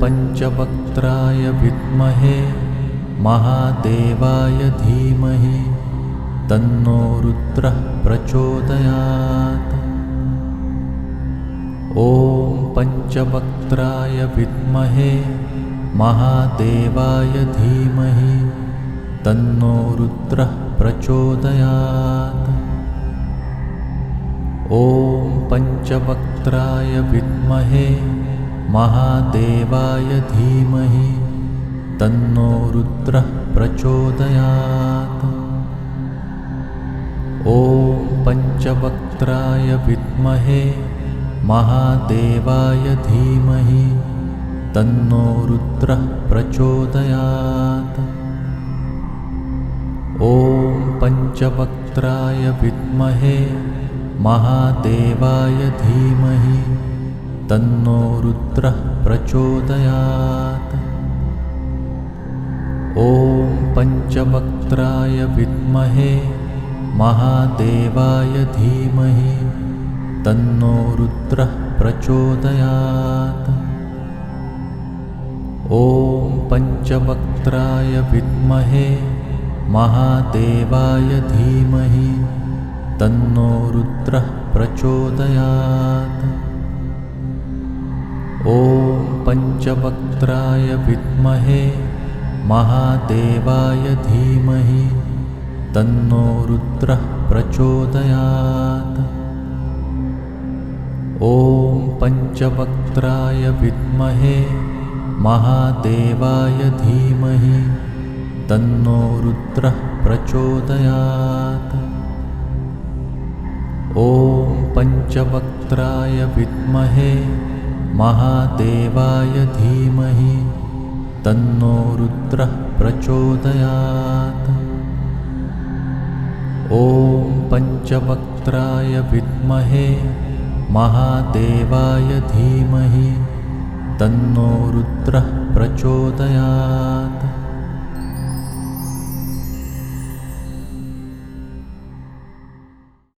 पञ्चवक्त्राय विद्महे महादेवाय धीमहि तन्नो रुद्रः प्रचोदयात्। ॐ पञ्चवक्त्राय विद्महे महादेवाय धीमहि तन्नो रुद्रः प्रचोदयात्। ॐ पञ्चवक्त्राय विद्महे महादेवाय धीमहि तन्नो रुद्रः प्रचोदयात्। ॐ पञ्चवक्त्राय विद्महे महादेवाय धीमहि तन्नो रुद्रः प्रचोदयात्। ॐ पञ्चवक्त्राय विद्महे महादेवाय धीमहि तन्नो रुद्रः प्रचोदयात्। ॐ पञ्चवक्त्राय विद्महे महादेवाय धीमहि तन्नो रुद्रः प्रचोदयात्। ॐ पञ्चवक्त्राय विद्महे महादेवाय धीमहि तन्नो रुद्रः प्रचोदयात् ॐ पञ्चवक्त्राय विद्महे महादेवाय धीमहि तन्नो रुद्रः प्रचोदयात्। ॐ पञ्चवक्त्राय विद्महे महादेवाय धीमहि तन्नो रुद्रः प्रचोदयात्। ॐ पञ्चवक्त्राय विद्महे महादेवाय धीमहि तन्नो रुद्रः प्रचोदयात्। ॐ पञ्चवक्त्राय विद्महे महादेवाय धीमहि तन्नो रुद्रः प्रचोदयात्